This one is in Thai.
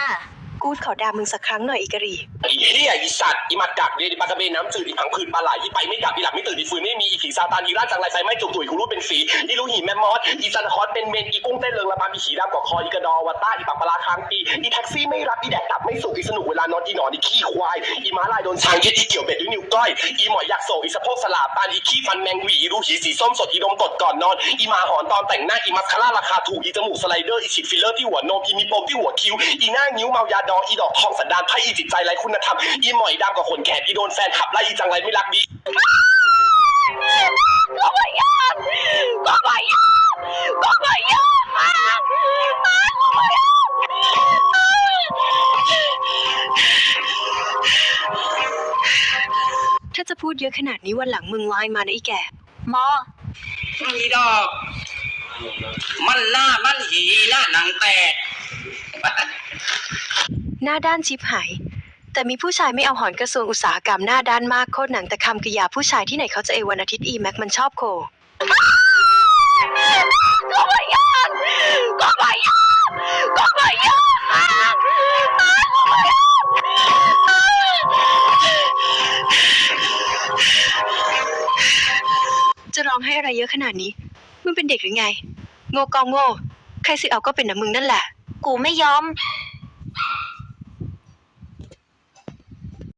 อะกูดขอด่ามึงสักครั้งหน่อยอีกะหรี ไอ้เหี้ยอีสัตว์อีมัดดักเรียนอีปลากระเบนน้ำจืดอีผังผืนปลาไหลอีไปไม่ ซาตานอีร่าจังไรไฟไม่จุกตุ๋ยกูรู้เป็นสีอีลูหีแมมมอสอีซันคอสเป็นเมนอีกุ้งเต้นเริงระบำอีขีดำกว่าคออีกระดอวัตต้าอีปักปลาค้างปีอีแท็กซี่ไม่รับอีแดกตับไม่สุกอีสนุกเวลานอนอีหนอนอีขี้ควายอีม้าลายโดนช้างยึดอีเกี่ยวเบ็ดด้วยนิ้วก้อยอีหมอยยักษ์โศกอีสะโพกสลาปานอีขี้ฟันแมงวีอีรูหีสีส้มสดอีดมตดก่อนนอนอีหมาหอนตอนแต่งหน้าอีมัสคาร่าราคาถูกอีจมูกสไลเดอร์อีฉีดฟิลเลอร์ที่หัวนมอีมีปมที่หัวคิ้วอีหน้านิ้วเมายาดองอีดอกทองสันดานไพ่อีจิตใจไรคุณธรรมอีหมอยดำกว่าขนแขนอีโดนแฟนขับไล่อีจังไรไม่รักดี ถ้าจะพูดเยอะขนาดนี้วันหลังมึงไลน์มานะอีแก่หมออีดอก มันหน้ามันหีหน้าหนังแตกหน้าด้านชิบหาย แต่มีผู้ชายไม่เอาหอนกระทรวงอุตสาหกรรมหน้าด้านมากโคตรหนังแต่คำกริยาผู้ชายที่ไหนเขาจะเอวันอาทิตย์อีแม็กมันชอบโค จะร้องให้อะไรเยอะขนาดนี้ มึงเป็นเด็กหรือไง โง่กองโง่ ใครสิเอาก็เป็นนะมึงนั่นแหละ กูไม่ยอม